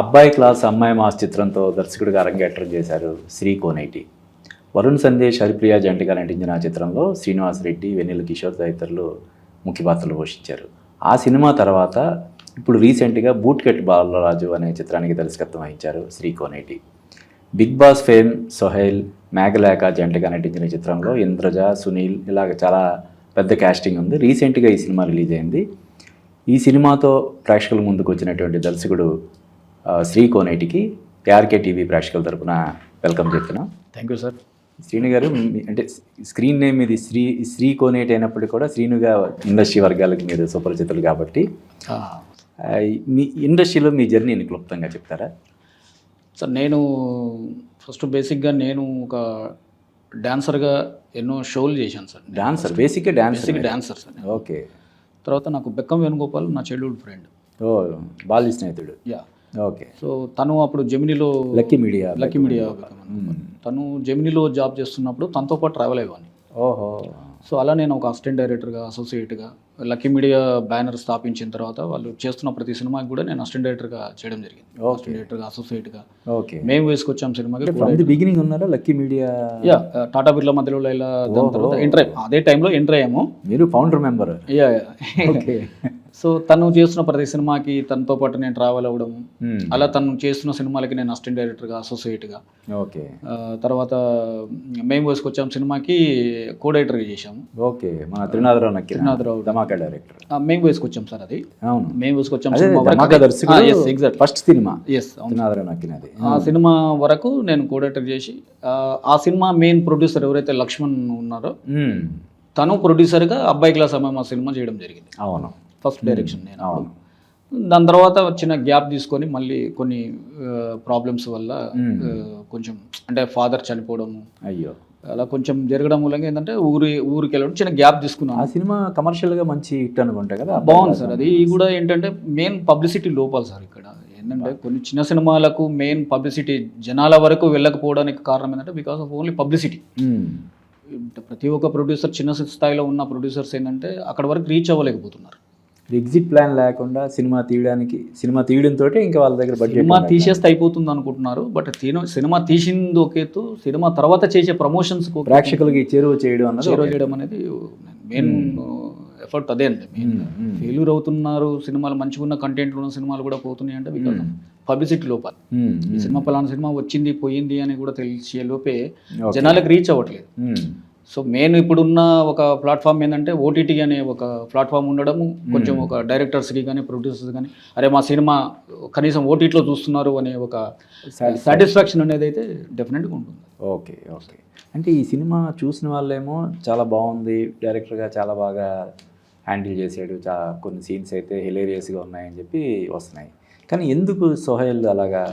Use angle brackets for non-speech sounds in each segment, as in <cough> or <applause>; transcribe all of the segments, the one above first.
అబ్బాయి క్లాస్ అమ్మాయి మాస్ చిత్రంతో దర్శకుడిగా అరంగేట్రం చేశారు శ్రీ కోనేటి. వరుణ్ సందేశ్ హరిప్రియ జంటగా నటించిన ఆ చిత్రంలో శ్రీనివాస్ రెడ్డి వెన్నెల కిషోర్ తదితరులు ముఖ్య పాత్రలు పోషించారు. ఆ సినిమా తర్వాత ఇప్పుడు రీసెంట్గా బూట్కెట్ బాలరాజు అనే చిత్రానికి దర్శకత్వం వహించారు Sri Koneti. Bigg Boss fame Sohail Meghalekha జంటగా నటించిన చిత్రంలో ఇంద్రజ సునీల్ ఇలాగ చాలా పెద్ద క్యాస్టింగ్ ఉంది. రీసెంట్గా ఈ సినిమా రిలీజ్ అయింది. ఈ సినిమాతో ప్రేక్షకుల ముందుకు వచ్చినటువంటి దర్శకుడు శ్రీ కోనేటికి ఆర్కే టీవీ ప్రేక్షకుల తరపున వెల్కమ్ చెప్తున్నాం. థ్యాంక్ యూ సార్ శ్రీను గారు అంటే స్క్రీన్ నేమ్ ఇది శ్రీ శ్రీ కోనేటి అయినప్పటికీ కూడా శ్రీనుగా ఇండస్ట్రీ వర్గాలకు మీరు సుపరిచితులు కాబట్టి. మీ ఇండస్ట్రీలో మీ జర్నీని క్లుప్తంగా చెప్తారా? సార్ నేను ఫస్ట్ బేసిక్గా నేను ఒక డాన్సర్గా ఎన్నో షోలు చేశాను సార్ డాన్సర్ బేసిక్గా dancer basic dancer sir. Okay తర్వాత నాకు బెక్కం వేణుగోపాల్ నా చైల్డ్హుడ్ ఫ్రెండ్ ఓ బాల్య స్నేహితుడు. Yeah okay. సో తను అప్పుడు జెమినీలో లక్కీ మీడియా లక్కీ మీడియా తను జెమినీలో జాబ్ చేస్తున్నప్పుడు తనతో పాటు ట్రావెల్ అయ్యేవాడిని. ఓహో. సో అలా నేను ఒక అసిస్టెంట్ డైరెక్టర్గా అసోసియేట్గా లక్కీ మీడియా బ్యానర్ స్థాపించిన తర్వాత వాళ్ళు చేస్తున్న ప్రతి సినిమాకి కూడా నేను అసిస్టెంట్ డైరెక్టర్గా చేయడం జరిగింది. అసిస్టెంట్ డైరెక్టర్గా అసోసియేట్గా ఓకే. మేము వేసుకొచ్చాం సినిమాకి బిగినింగ్ ఉన్నారా lucky media? Yeah Tata Birla మధ్యలో ఇలా దాని తర్వాత ఎంటర్ అయ్యాము అదే టైంలో ఎంటర్ అయ్యాము. మీరు founder member yeah. Okay. <laughs> So తను చేస్తున్న ప్రతి సినిమాకి తనతో పాటు నేను ట్రావెల్ అవ్వడం అలా తను చేస్తున్న సినిమాలకి నేను అసిస్టెంట్ డైరెక్టర్గా అసోసియేట్గా ఓకే. తర్వాత మేము వేసుకొచ్చాం సినిమాకి కో డైరెక్టర్గా చేశాము ఓకే. మన త్రినాథరావు త్రినాథరావు. ధమాకా డైరెక్టర్ మేము వేసుకొచ్చాం సార్ అది. అవును. మేము వేసుకొచ్చాం ఎగ్జాక్ట్ ఫస్ట్ సినిమా ఎస్ త్రినాథరావు నక్కినది. ఆ సినిమా వరకు నేను కో డైరెక్టర్ చేసి ఆ, సినిమా మెయిన్ ప్రొడ్యూసర్ ఎవరైతే లక్ష్మణ్ ఉన్నారో మ్మ్. తను ప్రొడ్యూసర్గా అబ్బాయి క్లాస్ అమ్మాయి మా సినిమా చేయడం జరిగింది. అవును. ఫస్ట్ డైరెక్షన్ నేను. అవును. దాని తర్వాత చిన్న గ్యాప్ తీసుకొని మళ్ళీ కొన్ని ప్రాబ్లమ్స్ వల్ల. ఆ, కొంచెం అంటే ఫాదర్ చనిపోవడము. అయ్యో. అలా కొంచెం జరగడం మూలంగా ఏంటంటే ఊరి ఊరికి వెళ్ళడం చిన్న గ్యాప్ ఆ తీసుకున్నాను సినిమా కమర్షియల్గా మంచి హిట్ అనుకుంటా కదా? బాగుంది సార్. అది కూడా ఏంటంటే మెయిన్ పబ్లిసిటీ లోపాలి సార్ ఇక్కడ. ఏంటంటే కొన్ని చిన్న సినిమాలకు మెయిన్ పబ్లిసిటీ జనాల వరకు వెళ్ళకపోవడానికి కారణం ఏంటంటే బికాస్ ఆఫ్ ఓన్లీ పబ్లిసిటీ. మ్మ్. ప్రతి ఒక్క ప్రొడ్యూసర్ చిన్న స్థాయిలో ఉన్న ప్రొడ్యూసర్స్ ఏంటంటే అక్కడ వరకు రీచ్ అవ్వలేకపోతున్నారు. ఎగ్జిట్ ప్లాన్ లేకుండా సినిమా తీయడానికి సినిమా తీయడంతో ఇంకా వాళ్ళ దగ్గర బడ్జెట్ సినిమా తీసేస్తే అయిపోతుంది అనుకుంటున్నారు బట్ తిన- సినిమా తీసింది ఒకేతు సినిమా తర్వాత చేసే ప్రమోషన్స్ ప్రేక్షకులకి చేరువ చేయడం అన్నది చేరువ చేయడం అనేది మెయిన్ ఎఫర్ట్ అదే అండి మెయిన్. ఫెయిల్యూర్ అవుతున్నారు సినిమాలు మంచిగా ఉన్న కంటెంట్ ఉన్న సినిమాలు కూడా పోతున్నాయి అంటే బికాస్ పబ్లిసిటీ లోపాలు. సినిమా పలానా సినిమా వచ్చింది పోయింది అని కూడా తెలిసే లోపే. జనాలకు రీచ్ అవ్వట్లేదు. సో మెయిన్ ఇప్పుడున్న ఒక ప్లాట్ఫామ్ ఏంటంటే ఓటీటీ అనే ఒక ప్లాట్ఫామ్ ఉండడము కొంచెం ఒక డైరెక్టర్స్కి కానీ ప్రొడ్యూసర్స్ కానీ అరే మా సినిమా కనీసం ఓటీటీలో చూస్తున్నారు అనే ఒక సాటిస్ఫాక్షన్ అనేది అయితే డెఫినెట్గా ఉంటుంది. Okay okay. అంటే ఈ సినిమా చూసిన వాళ్ళేమో చాలా బాగుంది డైరెక్టర్గా చాలా బాగా హ్యాండిల్ చేశాడు చా కొన్ని సీన్స్ అయితే హిలేరియస్గా ఉన్నాయని చెప్పి వస్తున్నాయి. కానీ ఎందుకు సోహెల్ అలాగా?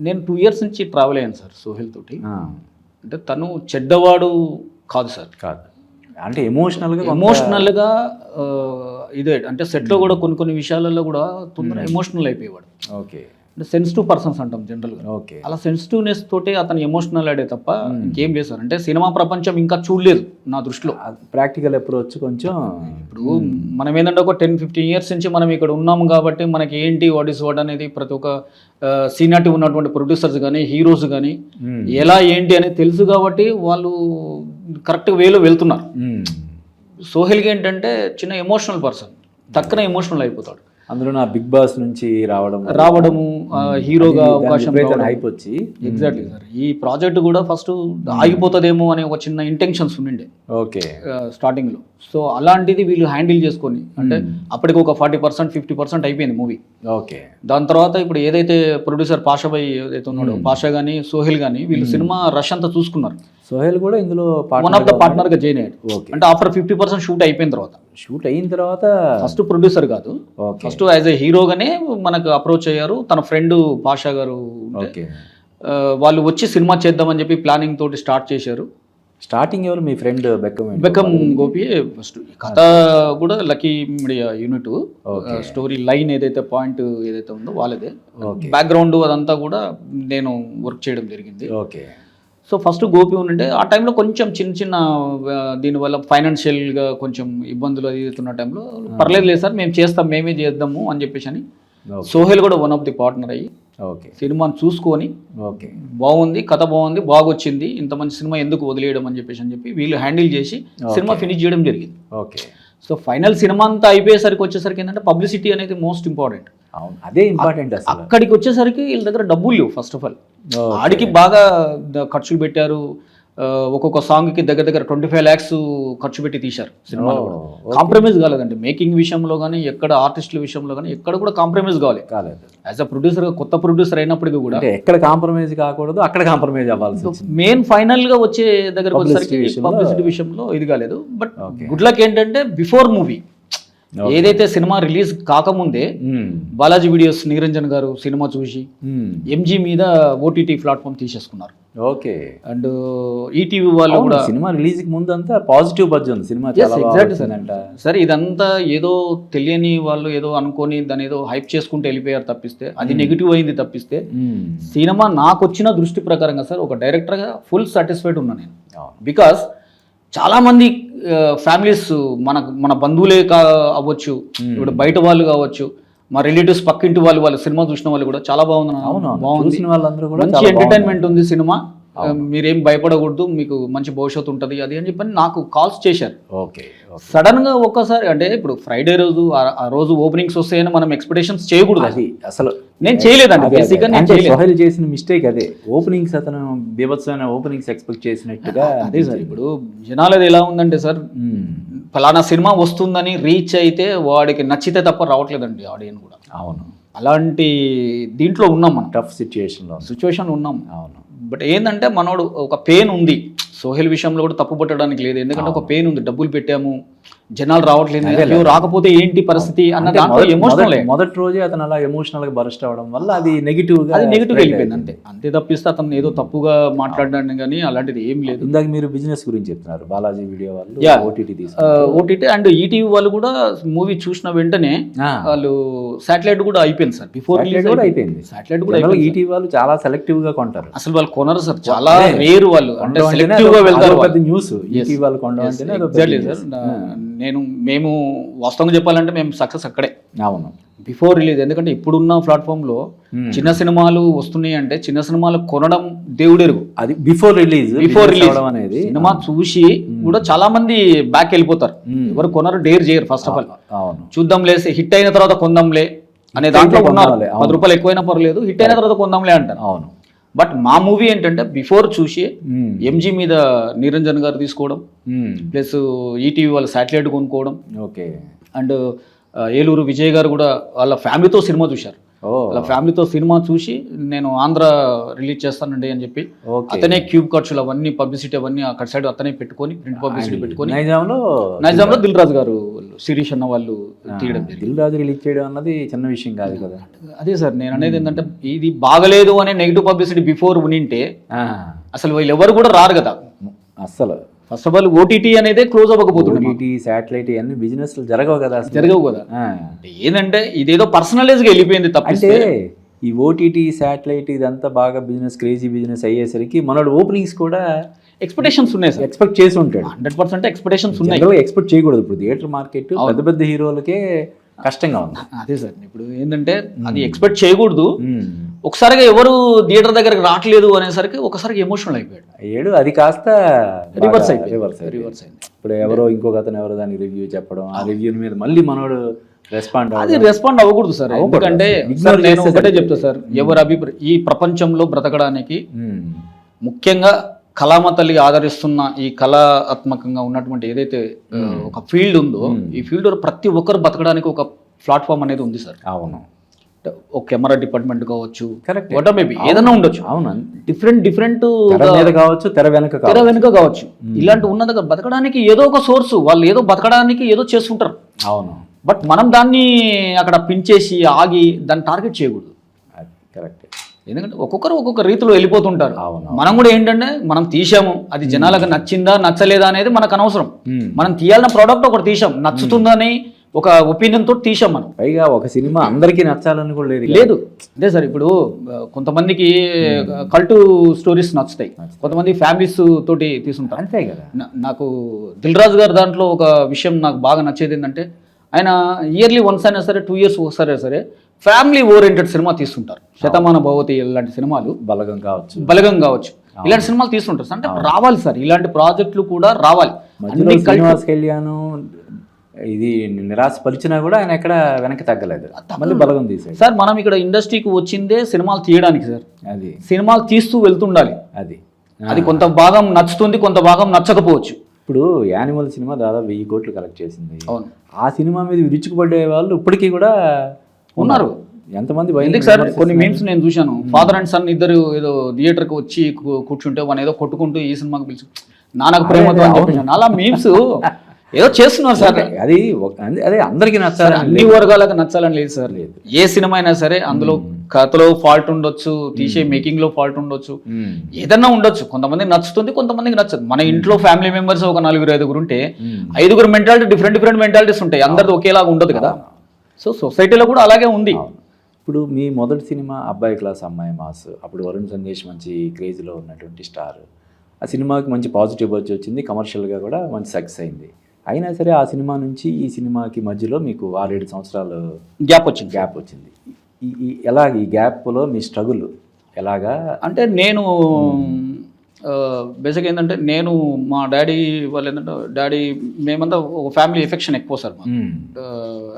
నేను టూ ఇయర్స్ నుంచి ట్రావెల్ అయ్యాను సార్ సోహెల్ తోటి. అంటే తను చెడ్డవాడు కాదు సార్. కాదు. అంటే ఎమోషనల్గా ఎమోషనల్గా ఇదే అంటే సెట్లో కూడా కొన్ని కొన్ని విషయాలలో కూడా తొందర ఎమోషనల్ అయిపోయేవాడు. ఓకే అంటే సెన్సిటివ్ పర్సన్స్ అంటాం జనరల్గా ఓకే అలా సెన్సిటివ్నెస్ తోటి అతను ఎమోషనల్ ఆడే తప్ప ఇంకేం లేదు సార్. అంటే సినిమా ప్రపంచం ఇంకా చూడలేదు నా దృష్టిలో. ప్రాక్టికల్ అప్రోచ్ కొంచెం ఇప్పుడు మనం ఏంటంటే ఒక టెన్ ఫిఫ్టీన్ ఇయర్స్ నుంచి మనం ఇక్కడ ఉన్నాము కాబట్టి మనకి ఏంటి వాట్ ఇస్ వాట్ అనేది ప్రతి ఒక్క సీనియారిటీ ఉన్నటువంటి ప్రొడ్యూసర్స్ కానీ హీరోస్ కానీ. ఎలా ఏంటి అనేది తెలుసు కాబట్టి వాళ్ళు కరెక్ట్ వేలో వెళ్తున్నారు. సోహెల్కి ఏంటంటే చిన్న ఎమోషనల్ పర్సన్ తక్కువ ఎమోషనల్ అయిపోతాడు. అందులో నా బిగ్ బాస్ నుంచి రావడం రావడము హీరోగా అవకాశం హైప్ వచ్చి ఎగ్జాక్ట్లీ సార్ ఈ ప్రాజెక్ట్ కూడా ఫస్ట్ ఆగిపోతుందేమో అనే ఒక చిన్న ఇంటెన్షన్స్ ఉండిండే. ఓకే. స్టార్టింగ్లో సో అలాంటిది వీళ్ళు హ్యాండిల్ చేసుకొని అంటే అప్పటికి ఒక ఫార్టీ పర్సెంట్ ఫిఫ్టీ పర్సెంట్ అయిపోయింది మూవీ ఓకే. దాని తర్వాత ఇప్పుడు ఏదైతే ప్రొడ్యూసర్ పాషాబాయ్ ఏదైతే ఉన్నాడో పాషా కానీ సోహెల్ కానీ వీళ్ళు సినిమా రష్ అంతా చూసుకున్నారు. సోహెల్ కూడా ఇందులో వన్ ఆఫ్ ద పార్ట్నర్గా జాయిన్ అయ్యాడు. ఓకే అంటే ఆఫ్టర్ ఫిఫ్టీ పర్సెంట్ షూట్ అయిపోయిన తర్వాత. షూట్ అయిన తర్వాత ఫస్ట్ ప్రొడ్యూసర్ కాదు. ఫస్ట్ యాజ్ ఎ హీరోగానే మనకు అప్రోచ్ అయ్యారు. తన ఫ్రెండ్ పాషా గారు వాళ్ళు వచ్చి సినిమా చేద్దామని చెప్పి ప్లానింగ్ తోటి స్టార్ట్ చేశారు. స్టార్టింగ్ ఎవరు? మీ ఫ్రెండ్ బెక్కం బెకమ్ గోపి ఫస్ట్ కథ కూడా lucky media unit story line ఏదైతే పాయింట్ ఏదైతే ఉందో వాళ్ళదే. బ్యాక్గ్రౌండ్ అదంతా కూడా నేను వర్క్ చేయడం జరిగింది. ఓకే సో ఫస్ట్ గోపి ఉంటే ఆ టైంలో కొంచెం చిన్న చిన్న దీనివల్ల ఫైనాన్షియల్గా కొంచెం ఇబ్బందులు అది అవుతున్న టైంలో పర్లేదు లేదు సార్ మేము చేస్తాం మేమే చేద్దాము అని చెప్పేసి అని సోహెల్ కూడా వన్ ఆఫ్ ది పార్ట్నర్ అయ్యి ఓకే. సినిమాను చూసుకొని ఓకే. బాగుంది కథ బాగుంది బాగొచ్చింది ఇంత మంచి సినిమా ఎందుకు వదిలేయడం అని చెప్పేసి అని చెప్పి వీళ్ళు హ్యాండిల్ చేసి సినిమా ఫినిష్ చేయడం జరిగింది. ఓకే. సో ఫైనల్ సినిమా అంతా అయిపోయేసరికి వచ్చేసరికి ఏంటంటే పబ్లిసిటీ అనేది మోస్ట్ ఇంపార్టెంట్. అవును అదే ఇంపార్టెంట్ అక్కడికి వచ్చేసరికి వీళ్ళ దగ్గర డబ్బులు లేవు ఫస్ట్ ఆఫ్ ఆల్. ఆడికి బాగా ఖర్చులు పెట్టారు ఒక్కొక్క సాంగ్కి దగ్గర దగ్గర ట్వంటీ ఫైవ్ ల్యాక్స్ ఖర్చు పెట్టి తీశారు సినిమాలో కూడా. కాంప్రమైజ్ కాలేదండి. మేకింగ్ విషయంలో కానీ ఎక్కడ ఆర్టిస్టుల విషయంలో కానీ ఎక్కడ కూడా కాంప్రమైజ్ కావాలి కాలేదు. యాజ్ అ ప్రొడ్యూసర్ కొత్త ప్రొడ్యూసర్ అయినప్పటికీ కూడా ఎక్కడ కాంప్రమైజ్ కాకూడదు అక్కడ కాంప్రమైజ్ వచ్చింది. మెయిన్ ఫైనల్గా వచ్చే దగ్గరకు Publicity వచ్చేసరికి విషయంలో- పబ్లిసిటీ విషయంలో ఇది కాలేదు. బట్. గుడ్ లక్ ఏంటంటే బిఫోర్ మూవీ. ఏదైతే సినిమా రిలీజ్ కాకముందే మ్మ్. బాలాజీ వీడియోస్ నిరంజన్ గారు సినిమా చూసి మ్మ్. ఎంజీ మీద ఓటీటీ ప్లాట్ఫామ్ తీసేసుకున్నారు ఓకే అండ్ ఈటీవీ వాళ్ళు కూడా సినిమా రిలీజ్కి ముందు అంతా పాజిటివ్ బజ్ ఉంది సినిమా exactly sir. వచ్చిందంట సరే ఇదంతా ఏదో తెలియని వాళ్ళు ఏదో అనుకొని దాని ఏదో హైప్ చేసుకుంటూ వెళ్ళిపోయారు తప్పిస్తే అది నెగిటివ్ అయింది తప్పిస్తే. సినిమా నాకు వచ్చిన దృష్టి ప్రకారంగా సార్ ఒక డైరెక్టర్గా ఫుల్ సాటిస్ఫైడ్ ఉన్నా నేను. బికాస్ చాలామంది ఫ్యామిలీస్ మన మన బంధువులే కా అవ్వచ్చు ఇప్పుడు బయట వాళ్ళు కావచ్చు మా రిలేటివ్స్ పక్కింటి వాళ్ళు వాళ్ళు సినిమా చూసిన వాళ్ళు కూడా చాలా బాగుంది. అవును. బాగుంది చూసిన వాళ్ళందరూ కూడా మంచి చాలా ఎంటర్టైన్మెంట్ ఉంది సినిమా మీరేం భయపడకూడదు మీకు మంచి భవిష్యత్తు ఉంటుంది అది అని చెప్పని నాకు కాల్స్ చేశారు. Okay okay. సడన్గా ఒక్కసారి అంటే ఇప్పుడు ఫ్రైడే రోజు ఆ- రోజు ఓపెనింగ్స్ వస్తాయని మనం ఎక్స్పెక్టేషన్స్ చేయకూడదు అది. అసలు నేను చేయలేదండి. బేసిక్గా నేను చేయలేదు. చేసిన మిస్టేక్ అదే. ఓపెనింగ్స్ అతను బీభత్సమైన ఓపెనింగ్స్ ఎక్స్పెక్ట్ చేసినట్టుగా <laughs> అదే సార్ ఇప్పుడు జనాలది ఎలా ఉందంటే సార్. ఫలానా సినిమా వస్తుందని రీచ్ అయితే వాడికి నచ్చితే తప్ప రావట్లేదండి ఆడియన్ కూడా. అవును. అలాంటి దీంట్లో ఉన్నాం మనం. టఫ్ సిచ్యుయేషన్లో ఉంది. సిచ్యువేషన్ ఉన్నాం. అవును. బట్ ఏంటంటే మనోడు ఒక పెయిన్ ఉంది. సోహెల్ విషయంలో కూడా తప్పు పట్టడానికి లేదు. ఎందుకంటే ఒక పెయిన్ ఉంది. డబ్బులు పెట్టాము. జనాలు రావట్లేదు. రాకపోతే ఏంటి పరిస్థితి అన్న దాంట్లో ఎమోషనల్ మొదటి- రోజే అతను అలా ఎమోషనల్గా బరస్ట్ అవడం వల్ల అది నెగిటివ్గా అది నెగిటివ్ వెళ్ళిపోయింది. అంతే. అంతే తప్పిస్తే అతను ఏదో తప్పుగా మాట్లాడడానికి కానీ అలాంటిది ఏం లేదు. ఇందాక మీరు బిజినెస్ గురించి చెప్తున్నారు బాలాజీ వీడియో వాళ్ళు. ఓటీటీ ఓటీటీ అండ్ ఈటీవీ వాళ్ళు కూడా మూవీ చూసిన వెంటనే వాళ్ళు శాటిలైట్ కూడా అయిపోయింది సార్. బిఫోర్ కూడా అయిపోయింది. శాటిలైట్ కూడా ఈటీవీ వాళ్ళు చాలా సెలెక్టివ్గా కొంటారు. అసలు వాళ్ళు కొనరు సార్. చాలా రేరు వాళ్ళు. అంటే సెలెక్టివ్గా వెళ్తారు న్యూస్ ఈటీవీ వాళ్ళు కొనడం నేను మేము వాస్తవంగా చెప్పాలంటే మేము సక్సెస్ అక్కడే. అవును. బిఫోర్ రిలీజ్ ఎందుకంటే ఇప్పుడున్న ప్లాట్ఫామ్లో Hmm. చిన్న సినిమాలు వస్తున్నాయి అంటే చిన్న సినిమాలు కొనడం దేవుడెరుగు అది బిఫోర్ రిలీజ్ బిఫోర్ రిలీజ్ అనేది. సినిమా చూసి కూడా చాలా మంది బ్యాక్ వెళ్ళిపోతారు. Hmm. ఎవరు కొనరు డేర్ చేయరు ఫస్ట్ ఆఫ్ ఆల్ అవును. చూద్దాంలే హిట్ అయిన తర్వాత కొందాంలే అనే దాంట్లో ఉన్నారు. పది రూపాయలు ఎక్కువైనా పర్లేదు హిట్ అయిన తర్వాత కొందాంలే అంటారు. అవును. బట్ మా మూవీ ఏంటంటే బిఫోర్ చూసి. ఎంజీ మీద నిరంజన్ గారు తీసుకోవడం మ్మ్. ప్లస్ ఈటీవీ వాళ్ళ శాటిలైట్ కొనుక్కోవడం ఓకే అండ్ ఏలూరు విజయ్ గారు కూడా వాళ్ళ ఫ్యామిలీతో సినిమా చూశారు వాళ్ళ ఫ్యామిలీతో సినిమా చూసి నేను ఆంధ్ర రిలీజ్ చేస్తానండి అని చెప్పి అతనే క్యూబ్ ఖర్చులు అవన్నీ పబ్లిసిటీ అవన్నీ అక్కడ సైడ్ అతనే పెట్టుకొని ప్రింట్ పబ్లిసిటీ పెట్టుకొని నైజాంలో నైజాంలో దిల్ రాజు గారు శిరీష్ అన్న వాళ్ళు తీయడం దిల్ రాజు రిలీజ్ చేయడం అన్నది చిన్న విషయం కాదు కదా. అదే సార్ నేను అనేది ఏంటంటే ఇది బాగలేదు అనే నెగిటివ్ పబ్లిసిటీ బిఫోర్ ఉనింటే అసలు వీళ్ళు ఎవరు కూడా రారు కదా. అస్సలు ఫస్ట్ ఆఫ్ ఆల్ ఓటీటీ అనేది క్లోజ్ అవ్వకపోతుంది ఓటీటీ శాటిలైట్ ఇవన్నీ బిజినెస్ జరగవు కదా జరగవు కదా. ఏంటంటే ఇదేదో పర్సనలైజ్గా వెళ్ళిపోయింది అంటే తప్పిస్తే ఈ ఓటీటీ శాటిలైట్ ఇదంతా బాగా బిజినెస్ క్రేజీ బిజినెస్ అయ్యేసరికి మనోడు ఓపెనింగ్స్ కూడా ఎక్స్పెక్టేషన్స్ ఉన్నాయి సార్. ఎక్స్పెక్ట్ చేసి ఉంటాడు. హండ్రెడ్ పర్సెంట్ ఎక్స్పెక్టేషన్స్ ఉన్నాయి. ఎక్స్పెక్ట్ చేయకూడదు ఇప్పుడు. థియేటర్ మార్కెట్ పెద్ద పెద్ద హీరోలకే కష్టంగా ఉంది. అదే సార్. ఇప్పుడు ఏంటంటే అది ఎక్స్పెక్ట్ చేయకూడదు. ఒకసారిగా ఎవరు థియేటర్ దగ్గరకు రావట్లేదు అనేసరికి ఒకసారికి ఎమోషనల్ అయిపోయాడు. ఏడు అది కాస్త రివర్స్ అయిపోయింది. రివర్స్ రివర్స్ అయింది ఇప్పుడు ఎవరో ఇంకొక అతను ఎవరో దానికి రివ్యూ చెప్పడం ఆ రివ్యూ మీద మళ్ళీ మనోడు రెస్పాండ్ అది రెస్పాండ్ అవ్వకూడదు సార్. ఎందుకంటే నేను ఒకటే. చెప్తా సార్. ఎవరి అభిప్రాయం ఈ ప్రపంచంలో బ్రతకడానికి ముఖ్యంగా కళామ తల్లి ఆదరిస్తున్న ఈ కళాత్మకంగా ఉన్నటువంటి ఏదైతే ఒక ఫీల్డ్ ఉందో ఈ ఫీల్డ్ ప్రతి ఒక్కరు బతకడానికి ఒక ప్లాట్ఫామ్ అనేది ఉంది సార్. అవును. ఒక కెమెరా డిపార్ట్మెంట్ కావచ్చు. వాట్ మేబీ ఏదైనా ఉండొచ్చు. అవును. డిఫరెంట్ డిఫరెంట్ కావచ్చు తెర వెనక తెర వెనుక కావచ్చు. ఇలాంటి ఉన్న దగ్గర బతకడానికి ఏదో ఒక సోర్స్ వాళ్ళు ఏదో బతకడానికి ఏదో చేస్తుంటారు. అవును. బట్ మనం దాన్ని అక్కడ పించేసి ఆగి దాన్ని టార్గెట్ చేయకూడదు. కరెక్ట్. ఎందుకంటే ఒక్కొక్కరు ఒక్కొక్క రీతిలో వెళ్ళిపోతుంటారు. మనం కూడా ఏంటంటే మనం తీసాము అది జనాలకు నచ్చిందా నచ్చలేదా అనేది మనకు అనవసరం. మనం తీయాలన్న ప్రోడక్ట్ ఒకటి తీసాం నచ్చుతుందని ఒక ఒపీనియన్ తోటి తీసాం మనం. పైగా ఒక సినిమా అందరికీ నచ్చాలని కూడా లేదు. లేదు. అదే సార్ ఇప్పుడు కొంతమందికి కల్టు స్టోరీస్ నచ్చుతాయి. కొంతమంది ఫ్యామిలీస్ తోటి తీసుంటారు అంతే కదా. నాకు దిల్ రాజు గారి దాంట్లో ఒక విషయం నాకు బాగా నచ్చేది ఏంటంటే ఆయన ఇయర్లీ వన్స్ అయినా సరే టూ ఇయర్స్ ఒకసారి సరే ఫ్యామిలీ ఓరియంటెడ్ సినిమా తీస్తుంటారు శతమాన భవతి ఇలాంటి సినిమాలు బలగం కావచ్చు. బలగం కావచ్చు. ఇలాంటి సినిమాలు తీస్తుంటారు అంటే రావాలి సార్. ఇలాంటి ప్రాజెక్టులు కూడా రావాలి. కళ్యాణ్ ఇది నిరాశపరిచినా కూడా ఆయన ఎక్కడ వెనక్కి తగ్గలేదు. మళ్ళీ బలగం తీసాడు సార్ మనం ఇక్కడ ఇండస్ట్రీకి వచ్చిందే సినిమాలు తీయడానికి సార్. అది. సినిమాలు తీస్తూ వెళ్తుండాలి. అది. అది కొంత భాగం నచ్చుతుంది కొంత భాగం నచ్చకపోవచ్చు. ఇప్పుడు యానిమల్ సినిమా దాదాపు వెయ్యి కోట్లు కలెక్ట్ చేసింది. అవును. ఆ సినిమా మీద విరుచుకుపడే వాళ్ళు ఇప్పటికీ కూడా ఉన్నారు. ఎంతమంది ఎందుకు సార్? కొన్ని మీమ్స్ నేను చూశాను. ఫాదర్ అండ్ సన్ ఇద్దరు ఏదో థియేటర్కి వచ్చి కూర్చుంటే వాడు ఏదో కొట్టుకుంటూ ఈ సినిమాకి పిలిచి నాన్నకు ప్రేమతో అని అలా మీమ్స్ ఏదో చేస్తున్నారు సార్. అది అదే- అదే అందరికీ నచ్చాలి అన్ని వర్గాలకు నచ్చాలని లేదు సార్. లేదు. ఏ సినిమా అయినా సరే అందులో కథలో ఫాల్ట్ ఉండొచ్చు తీసే మేకింగ్లో ఫాల్ట్ ఉండొచ్చు. ఏదన్నా ఉండొచ్చు. కొంతమందికి నచ్చుతుంది కొంతమందికి నచ్చదు. మన ఇంట్లో ఫ్యామిలీ మెంబర్స్ ఒక నలుగురు ఐదుగురు ఉంటే. ఐదుగురు మెంటాలిటీ డిఫరెంట్ డిఫరెంట్ మెంటాలిటీస్ ఉంటాయి. అందరిది ఒకేలాగా ఉండదు కదా. సో సొసైటీలో కూడా అలాగే ఉంది. ఇప్పుడు మీ మొదటి సినిమా అబ్బాయి క్లాస్ అమ్మాయి మాస్ అప్పుడు వరుణ్ సందేశ్ మంచి క్రేజ్లో ఉన్నటువంటి స్టార్. ఆ సినిమాకి మంచి పాజిటివ్ వచ్చి వచ్చింది కమర్షియల్గా కూడా మంచి సక్సెస్ అయింది. అయినా సరే ఆ సినిమా నుంచి ఈ సినిమాకి మధ్యలో మీకు ఆరేడు సంవత్సరాలు గ్యాప్ వచ్చింది. గ్యాప్ వచ్చింది. ఈ ఎలా ఈ గ్యాప్లో మీ స్ట్రగుల్ ఎలాగా? అంటే నేను బేసిక్ ఏంటంటే నేను మా డాడీ వాళ్ళు ఏంటంటే డాడీ మేమంతా ఒక ఫ్యామిలీ ఎఫెక్షన్ ఎక్కువ సార్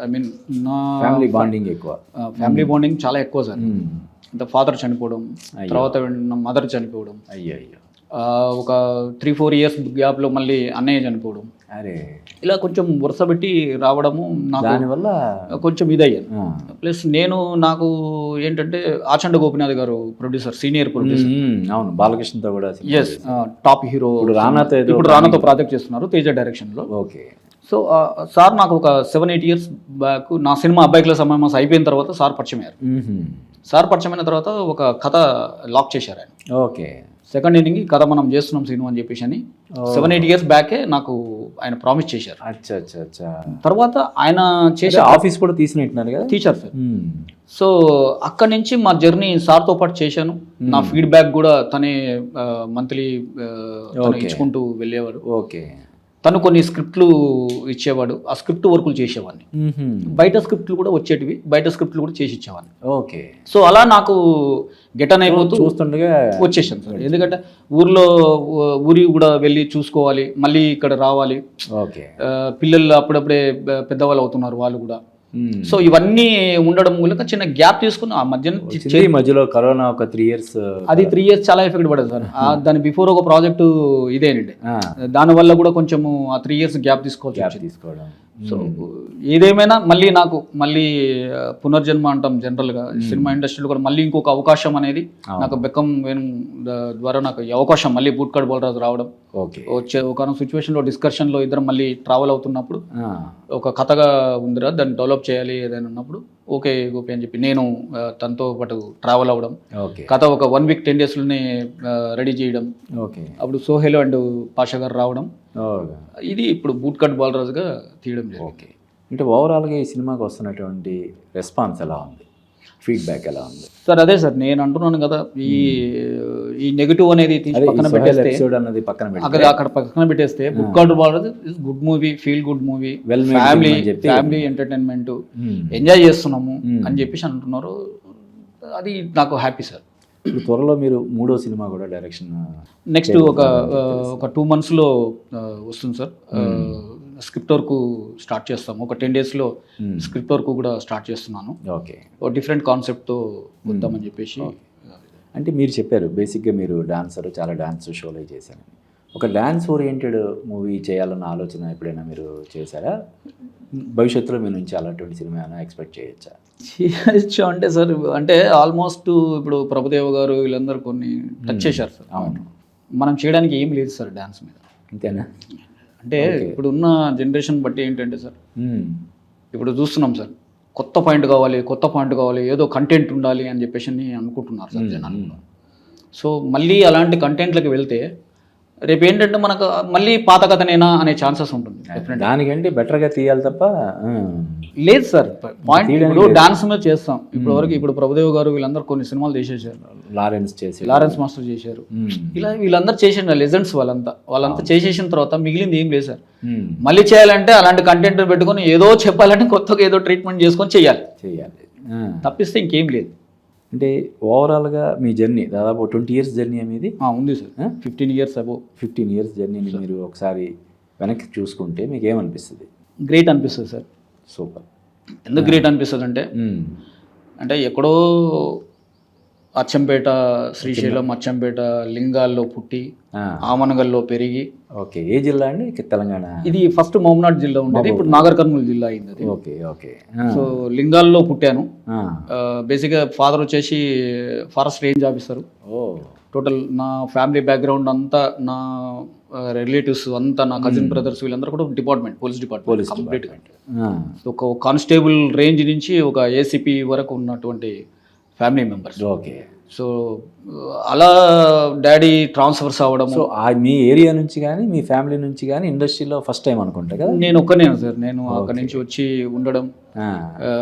ఐ మీన్ నా ఫ్యామిలీ బాండింగ్ ఎక్కువ. ఫ్యామిలీ బాండింగ్ చాలా ఎక్కువ సార్. మ్మ్. అంటే ఫాదర్ చనిపోవడం తర్వాత మదర్ చనిపోవడం అయ్యో ఒక త్రీ ఫోర్ ఇయర్స్ గ్యాప్లో మళ్ళీ అన్నయ్య చనిపోవడం. అరే. ఇలా కొంచెం వరుస పెట్టి రావడము దానివల్ల కొంచెం ఇదయ్యాను. ప్లస్ నేను నాకు ఏంటంటే ఆచండ గోపినాథ్ గారు ప్రొడ్యూసర్ సీనియర్ ప్రొడ్యూసర్. అవును బాలకృష్ణతో కూడా ఎస్ టాప్ హీరో రానాతో ఇప్పుడు రానాతో ప్రాజెక్ట్ చేస్తున్నారు తేజ డైరెక్షన్లో ఓకే. సో సార్ నాకు ఒక సెవెన్ ఎయిట్ ఇయర్స్ బ్యాక్ నా సినిమా అబ్బాయి క్లాస్ అమ్మాయి మాస్ అయిపోయిన తర్వాత సార్ పరిచయం అయ్యారు. సార్ పరిచయం అయిన తర్వాత ఒక కథ లాక్ చేశారు ఆయన. ఓకే. సెకండ్ ఇన్నింగ్ కథ మనం చేస్తున్నాం సినిమా అని చెప్పేసి అని సెవెన్ ఎయిట్ ఇయర్స్ బ్యాకే నాకు ఆయన ప్రామిస్ చేశారు. అచ్చా అచ్చా అచ్చా. తర్వాత ఆయన చేసే ఆఫీస్ కూడా తీసినట్టున్నారు కదా? Teacher sir. సో అక్కడి నుంచి మా జర్నీ సార్తో పాటు చేశాను. నా ఫీడ్బ్యాక్ కూడా తనే మంత్లీ. ఇచ్చుకుంటూ వెళ్ళేవాడు ఓకే. తను కొన్ని స్క్రిప్ట్లు ఇచ్చేవాడు. ఆ స్క్రిప్ట్ వర్కులు చేసేవాడిని. బయట స్క్రిప్ట్లు కూడా వచ్చేటివి. బయట స్క్రిప్ట్లు కూడా చేసి ఇచ్చేవాడిని. ఓకే. సో అలా నాకు గెటన్ అయిపోతూ చూస్తుండగా వచ్చేసాను సార్. ఎందుకంటే ఊర్లో ఊరి కూడా వెళ్ళి చూసుకోవాలి. మళ్ళీ ఇక్కడ రావాలి. ఓకే. పిల్లలు అప్పుడప్పుడే పెద్దవాళ్ళు అవుతున్నారు వాళ్ళు కూడా. సో ఇవన్నీ ఉండడం మూలక చిన్న గ్యాప్ తీసుకుని ఆ మధ్యన మధ్యలో కరోనా ఒక త్రీ ఇయర్స్ అది త్రీ ఇయర్స్ చాలా ఎఫెక్ట్ పడదు సార్. ఆ దాని బిఫోర్ ఒక ప్రాజెక్టు ఇదేనండి. దానివల్ల కూడా కొంచెము ఆ త్రీ ఇయర్స్ గ్యాప్ తీసుకోవచ్చు గ్యాప్ తీసుకోవడం. సో ఏదేమైనా మళ్ళీ నాకు మళ్ళీ పునర్జన్మ అంటాం జనరల్గా. సినిమా ఇండస్ట్రీలో కూడా మళ్ళీ ఇంకొక అవకాశం అనేది నాకు బెక్కం వేణు ద్వారా నాకు ఈ అవకాశం మళ్ళీ బూట్కాడ్ బాలరాజు రావడం. ఓకే. వచ్చే ఒక సిచ్యువేషన్లో డిస్కషన్లో ఇద్దరం మళ్ళీ ట్రావెల్ అవుతున్నప్పుడు. ఒక కథగా ఉందిరా దాన్ని డెవలప్ చేయాలి ఏదైనా ఉన్నప్పుడు. ఓకే గోపి అని చెప్పి నేను తనతో పాటు ట్రావెల్ అవ్వడం ఓకే. కథ ఒక వన్ వీక్ టెన్ డేస్లోనే రెడీ చేయడం ఓకే. అప్పుడు సోహెల్ అండ్ పాషా గారు రావడం. ఇది ఇప్పుడు బూట్ కట్ బాలరాజుగా తీయడం ఓకే. అంటే ఓవరాల్గా ఈ సినిమాకి వస్తున్నటువంటి రెస్పాన్స్ ఎలా ఉంది? ఫీడ్బ్యాక్ ఎలా ఉంది? సార్ అదే సార్ నేను అంటున్నాను కదా ఈ ఈ నెగిటివ్ అనేది పక్కన పెట్టేస్తే అన్నది పక్కన అక్కడ అక్కడ పక్కన పెట్టేస్తే book card is good movie feel good movie made family. Family entertainment. Enjoy చేస్తున్నాము Hmm. అని చెప్పేసి అంటున్నారు. అది నాకు హ్యాపీ సార్. ఇప్పుడు త్వరలో మీరు మూడో సినిమా కూడా డైరెక్షన్ నెక్స్ట్ ఒక ఒక టూ మంత్స్లో వస్తుంది సార్. స్క్రిప్ట్ వర్క్ స్టార్ట్ చేస్తాము. ఒక టెన్ డేస్లో స్క్రిప్ట్ వర్క్ కూడా స్టార్ట్ చేస్తున్నాను. ఓకే. ఒక డిఫరెంట్ కాన్సెప్ట్తో వద్దామని చెప్పేసి అంటే మీరు చెప్పారు బేసిక్గా మీరు డాన్సర్ చాలా డాన్స్ షోలో చేశారని. ఒక డాన్స్ ఓరియంటెడ్ మూవీ చేయాలన్న ఆలోచన ఎప్పుడైనా మీరు చేశారా? భవిష్యత్తులో మీ నుంచి అలాంటి సినిమా ఏమైనా ఎక్స్పెక్ట్ చేయొచ్చా? చేయొచ్చు అంటే సార్ అంటే ఆల్మోస్ట్ ఇప్పుడు ప్రభుదేవ గారు వీళ్ళందరూ కొన్ని టచ్ చేశారు సార్. అవును. మనం చేయడానికి ఏం లేదు సార్ డ్యాన్స్ మీద. అంతేనా? అంటే ఇప్పుడున్న జనరేషన్ బట్టి ఏంటంటే సార్. ఇప్పుడు చూస్తున్నాం సార్ కొత్త పాయింట్ కావాలి కొత్త పాయింట్ కావాలి ఏదో కంటెంట్ ఉండాలి అని చెప్పేసి అని అనుకుంటున్నారు సార్ జనాలు. సో మళ్ళీ అలాంటి కంటెంట్లకు వెళ్తే రేపు ఏంటంటే మనకు మళ్ళీ పాత కథనేనా అనే ఛాన్సెస్ ఉంటుంది దానికంటే బెటర్గా తీయాలి తప్ప లేదు సార్. పాయింట్ ఇప్పుడు డాన్స్ మీద చేస్తాం. ఇప్పుడు వరకు ఇప్పుడు ప్రభుదేవ్ గారు వీళ్ళందరూ కొన్ని సినిమాలు చేసేసారు లారెన్స్ చేసి లారెన్స్ మాస్టర్ చేశారు. మ్మ్. ఇలా వీళ్ళందరూ చేసిన లెజెండ్స్ వాళ్ళంతా. వాళ్ళంతా చేసేసిన తర్వాత మిగిలింది ఏం లేదు సార్. మ్మ్. మళ్ళీ చేయాలంటే అలాంటి కంటెంట్ పెట్టుకొని ఏదో చెప్పాలంటే కొత్తగా ఏదో ట్రీట్మెంట్ చేసుకొని చేయాలి. చేయాలి. తప్పిస్తే ఇంకేం లేదు. అంటే ఓవరాల్గా మీ జర్నీ దాదాపు ట్వంటీ ఇయర్స్ జర్నీ అనేది ఉంది sir. Fifteen years above fifteen years జర్నీని మీరు ఒకసారి వెనక్కి చూసుకుంటే మీకు ఏమనిపిస్తుంది గ్రేట్ అనిపిస్తుంది సార్. సూపర్. ఎందుకు గ్రేట్ అనిపిస్తుంది అంటే అంటే ఎక్కడో అచ్చంపేట శ్రీశైలం అచ్చంపేట. లింగాల్లో పుట్టి ఆమనగల్లో పెరిగి ఓకే. ఏ జిల్లా అండి? తెలంగాణ? ఇది ఫస్ట్ మహమ్నాడ్ జిల్లా ఉండేది ఇప్పుడు నాగర్ కర్నూలు జిల్లా అయింది అది ఓకే. ఓకే సో లింగాల్లో పుట్టాను. బేసిక్గా ఫాదర్ వచ్చేసి ఫారెస్ట్ రేంజ్ ఆఫీసర్. ఓ. టోటల్ నా ఫ్యామిలీ బ్యాక్గ్రౌండ్ అంతా నా రిలేటివ్స్ అంతా నా కజిన్ బ్రదర్స్ వీళ్ళందరూ కూడా డిపార్ట్మెంట్ పోలీస్ డిపార్ట్మెంట్ పోలీస్ కంప్లీట్గా. ఒక కానిస్టేబుల్ రేంజ్ నుంచి ఒక ఏసీపీ వరకు ఉన్నటువంటి ఫ్యామిలీ మెంబర్స్. ఓకే. సో అలా డాడీ ట్రాన్స్ఫర్స్ అవ్వడము. సో ఆ మీ ఏరియా నుంచి కానీ మీ ఫ్యామిలీ నుంచి కానీ ఇండస్ట్రీలో ఫస్ట్ టైం అనుకుంటా కదా? నేను ఒక్కనే సార్. నేను అక్కడి నుంచి వచ్చి ఉండడం.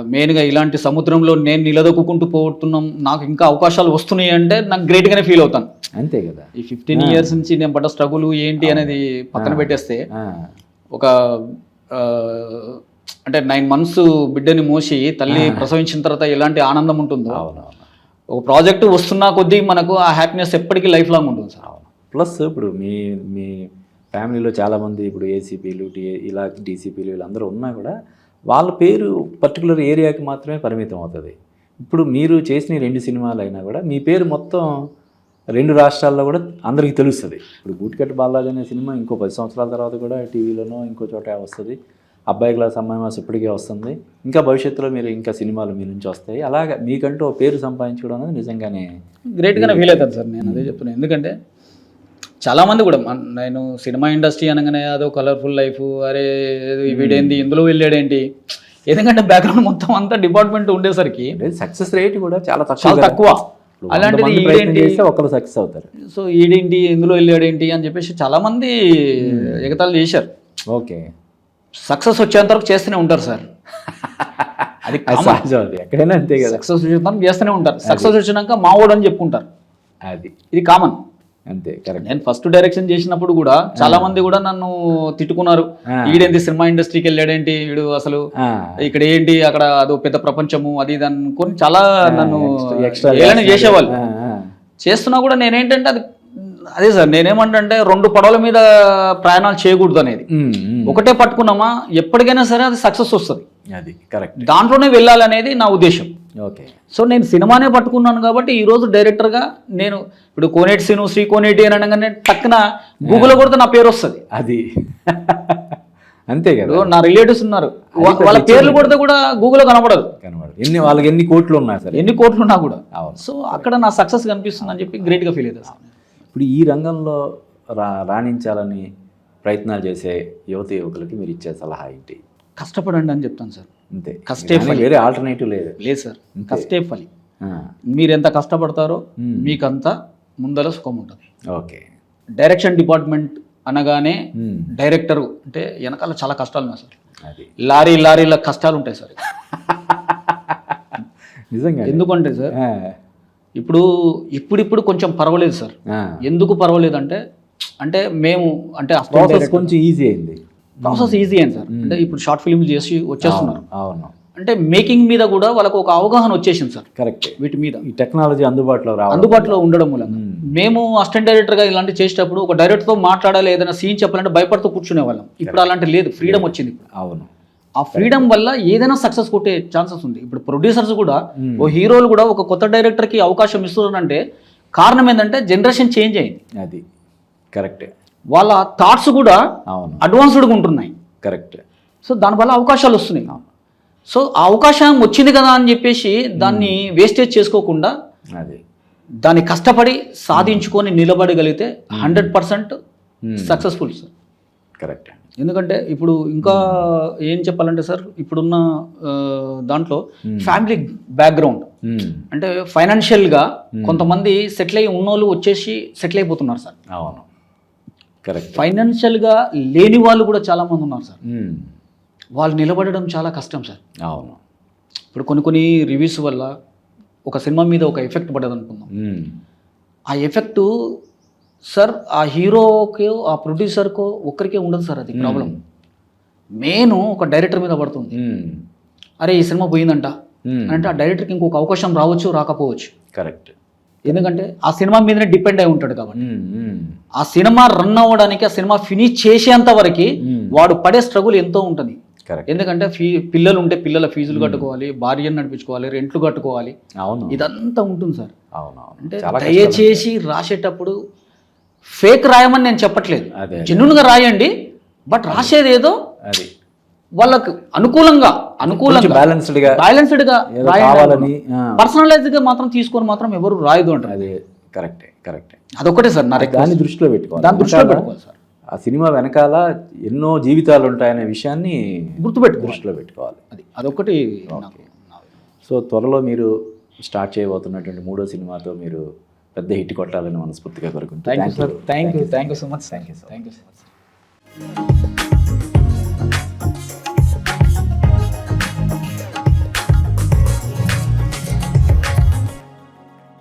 మెయిన్గా ఇలాంటి సముద్రంలో నేను నిలదొక్కుంటూ పోతున్నాం. నాకు ఇంకా అవకాశాలు వస్తున్నాయి అంటే నాకు గ్రేట్గానే ఫీల్ అవుతాను. అంతే కదా. ఈ ఫిఫ్టీన్ ఇయర్స్ నుంచి నేను పడ్డ స్ట్రగుల్ ఏంటి అనేది పక్కన పెట్టేస్తే ఒక అంటే నైన్ మంత్స్ బిడ్డని మోసి తల్లి ప్రసవించిన తర్వాత ఎలాంటి ఆనందం ఉంటుందో ఒక ప్రాజెక్ట్ వస్తున్నా కొద్దీ మనకు ఆ హ్యాపీనెస్ ఎప్పటికీ లైఫ్ లాంగ్ ఉంటుంది సార్. ప్లస్ ఇప్పుడు మీ మీ ఫ్యామిలీలో చాలామంది ఇప్పుడు ఏసీపీలు టీ ఇలా డీసీపీలు వీళ్ళందరూ ఉన్నా కూడా వాళ్ళ పేరు పర్టికులర్ ఏరియాకి మాత్రమే పరిమితం అవుతుంది. ఇప్పుడు మీరు చేసిన రెండు సినిమాలు అయినా కూడా మీ పేరు మొత్తం రెండు రాష్ట్రాల్లో కూడా అందరికీ తెలుస్తుంది. ఇప్పుడు గూటికట్టు బాలాజీ అనే సినిమా ఇంకో పది సంవత్సరాల తర్వాత కూడా టీవీలోనో ఇంకో చోట వస్తుంది. అబ్బాయి క్లాస్ అమ్మాయి మాస్ ఇప్పటికే వస్తుంది. ఇంకా భవిష్యత్తులో మీరు ఇంకా సినిమాలు మీ నుంచి వస్తాయి. అలాగా మీకంటూ పేరు సంపాదించుకోవడం అనేది నిజంగానే గ్రేట్గానే ఫీల్ అవుతాను సార్. నేను అదే చెప్తున్నాను ఎందుకంటే చాలామంది కూడా నేను సినిమా ఇండస్ట్రీ అనగానే అదో కలర్ఫుల్ లైఫ్ అరే వీడేంది ఇందులో వెళ్ళాడేంటి? ఎందుకంటే బ్యాక్గ్రౌండ్ మొత్తం అంతా డిపార్ట్మెంట్ ఉండేసరికి సక్సెస్ రేట్ కూడా చాలా తక్కువ చాలా. తక్కువ. అలాంటిది ఈడేంటి? ఒకరు సక్సెస్ అవుతారు. సో ఈడేంటి ఇందులో వెళ్ళాడేంటి అని చెప్పేసి చాలామంది ఎగతాళి చేశారు. ఓకే. సక్సెస్ వచ్చేంత వరకు చేస్తూనే ఉంటారు సార్. అది ఎక్కడైనా అంతే కదా. సక్సెస్ వచ్చేంత వరకు చేస్తూనే ఉంటారు. సక్సెస్ వచ్చినాక మావోడు అని చెప్పుకుంటారు. అది. ఇది కామన్ అంతే కరెక్ట్ నేను ఫస్ట్ డైరెక్షన్ చేసినప్పుడు కూడా చాలా మంది కూడా నన్ను తిట్టుకున్నారు. ఈడేంటి సినిమా ఇండస్ట్రీకి వెళ్ళాడేంటి వీడు అసలు? ఇక్కడ ఏంటి? అక్కడ అదో పెద్ద ప్రపంచము అది ఇది అనుకొని చాలా నన్ను చేసేవాళ్ళు. చేస్తున్నా కూడా నేనేంటంటే అది అదే సార్ నేనేమంటే రెండు పడవల మీద ప్రయాణాలు చేయకూడదు అనేది. ఒకటే పట్టుకున్నామా? ఎప్పటికైనా సరే అది సక్సెస్ వస్తుంది. అది కరెక్ట్. దాంట్లోనే వెళ్ళాలనేది నా ఉద్దేశం. ఓకే. సో నేను సినిమానే పట్టుకున్నాను కాబట్టి ఈ రోజు డైరెక్టర్గా నేను ఇప్పుడు కోనేటి సీను శ్రీ కోనేటి అని అనగానే టక్కున గూగుల్లో కొడితే నా పేరు వస్తుంది. అది. అంతే కదా. నా రిలేటివ్స్ ఉన్నారు. వాళ్ళ పేర్లు కొడితే కూడా గూగుల్లో కనపడదు. కనబడదు ఎన్ని వాళ్ళకి ఎన్ని కోట్లు ఉన్నా సరే. ఎన్ని కోట్లు ఉన్నా కూడా. సో అక్కడ నా సక్సెస్ కనిపిస్తుంది అని చెప్పి గ్రేట్గా ఫీల్ అవుతుంది ఇప్పుడు ఈ రంగంలో రా రాణించాలని ప్రయత్నాలు చేసే యువత యువకులకి మీరు ఇచ్చే సలహా ఏంటి? కష్టపడండి అని చెప్తాను సార్. అంతే. కష్టే కానీ వేరే ఆల్టర్నేటివ్ లేదు. లేదు సార్. కష్టే ఫలి. మీరు ఎంత కష్టపడతారో. మీకంత ముందర సుఖం ఉంటుంది. ఓకే. డైరెక్షన్ డిపార్ట్మెంట్ అనగానే డైరెక్టర్ అంటే వెనకాల చాలా కష్టాలు ఉన్నాయి సార్. అది. లారీ లారీల కష్టాలు ఉంటాయి సార్. నిజంగా ఎందుకంటే సార్ ఇప్పుడు ఇప్పుడిప్పుడు కొంచెం పర్వాలేదు సార్. ఎందుకు పర్వాలేదు అంటే అంటే మేము అంటే ప్రాసెస్ కొంచెం ఈజీ అయింది. ప్రాసెస్ ఈజీ అయింది సార్. అంటే ఇప్పుడు షార్ట్ ఫిల్మ్లు చేసి వచ్చేస్తున్నారు. అవును అంటే మేకింగ్ మీద కూడా వాళ్ళకు ఒక అవగాహన వచ్చేసింది సార్. కరెక్ట్ వీటి మీద. ఈ టెక్నాలజీ అందుబాటులో అందుబాటులో ఉండడం మూలంగా మ్మ్. మేము అసిస్టెంట్ డైరెక్టర్గా ఇలాంటి చేసేటప్పుడు ఒక డైరెక్టర్తో మాట్లాడాలి ఏదైనా సీన్ చెప్పాలంటే భయపడుతూ కూర్చునే వాళ్ళం ఇప్పుడు అలాంటి లేదు. ఫ్రీడమ్ వచ్చింది అవును. ఆ ఫ్రీడమ్ వల్ల ఏదైనా సక్సెస్ కొట్టే ఛాన్సెస్ ఉంది. ఇప్పుడు ప్రొడ్యూసర్స్ కూడా మ్మ్. ఓ హీరోలు కూడా ఒక కొత్త డైరెక్టర్కి అవకాశం ఇస్తున్నారంటే కారణం ఏంటంటే జనరేషన్ చేంజ్ అయింది. అది. కరెక్ట్. వాళ్ళ థాట్స్ కూడా అడ్వాన్స్డ్గా ఉంటున్నాయి. కరెక్ట్. సో దానివల్ల అవకాశాలు వస్తున్నాయి. సో ఆ అవకాశం వచ్చింది కదా అని చెప్పేసి దాన్ని వేస్టేజ్ చేసుకోకుండా అది. దాన్ని కష్టపడి సాధించుకొని నిలబడగలిగితే hundred percent Hmm. Successful sir. Correct. ఎందుకంటే ఇప్పుడు ఇంకా ఏం చెప్పాలంటే సార్ ఇప్పుడున్న దాంట్లో ఫ్యామిలీ బ్యాక్గ్రౌండ్. అంటే ఫైనాన్షియల్గా కొంతమంది సెటిల్ అయ్యి ఉన్నోళ్ళు వచ్చేసి సెటిల్ అయిపోతున్నారు సార్. అవును. కరెక్ట్ ఫైనాన్షియల్గా లేని వాళ్ళు కూడా చాలామంది ఉన్నారు సార్. వాళ్ళు నిలబడడం చాలా కష్టం సార్. అవును. ఇప్పుడు కొన్ని కొన్ని రివ్యూస్ వల్ల ఒక సినిమా మీద ఒక ఎఫెక్ట్ పడ్డది అనుకుందాం ఆ ఎఫెక్ట్ సార్ ఆ హీరోకి ఆ ప్రొడ్యూసర్కో ఒక్కరికే ఉండదు సార్ అది ప్రాబ్లం. మెయిన్ ఒక డైరెక్టర్ మీద పడుతుంది. అరే ఈ సినిమా పోయిందంట. అంటే ఆ డైరెక్టర్కి ఇంకొక అవకాశం రావచ్చు రాకపోవచ్చు. కరెక్ట్. ఎందుకంటే ఆ సినిమా మీదనే డిపెండ్ అయి ఉంటాడు కాబట్టి. ఆ సినిమా రన్ అవ్వడానికి ఆ సినిమా ఫినిష్ చేసేంత వరకు. వాడు పడే స్ట్రగుల్ ఎంతో ఉంటుంది. కరెక్ట్. ఎందుకంటే ఫీ పిల్లలు ఉంటే పిల్లల ఫీజులు కట్టుకోవాలి భార్యను నడిపించుకోవాలి రెంట్లు కట్టుకోవాలి. అవును. ఇదంతా ఉంటుంది సార్. అవును అంటే. దయచేసి రాసేటప్పుడు ఫేక్ రాయమని నేను చెప్పట్లేదు. అదే జెన్యున్గా రాయండి బట్ రాసేది ఏదో అది. వాళ్ళకు అనుకూలంగా అనుకూలంగా బ్యాలెన్స్డ్గా బ్యాలెన్స్డ్గా ఏదో కావాలని ఆ, పర్సనలైజ్గా మాత్రం తీసుకొని మాత్రం ఎవరు రాయదు అంటారు. అదే కరెక్టే కరెక్టే. అదొకటే సార్ నా. దాన్ని దృష్టిలో పెట్టుకోవాలి. దాన్ని దృష్టిలో పెట్టుకోవాలి సార్. ఆ సినిమా వెనకాల ఎన్నో జీవితాలు ఉంటాయనే విషయాన్ని గుర్తుపెట్టుకోవాలి. దృష్టిలో పెట్టుకోవాలి. అది అదొకటి సో త్వరలో మీరు స్టార్ట్ చేయబోతున్నటువంటి మూడో సినిమాతో మీరు పెద్ద హిట్ కొట్టాలని మనస్ఫూర్తిగా కోరుకుంటున్నాను thank you sir thank you thank you so much thank you thank you so much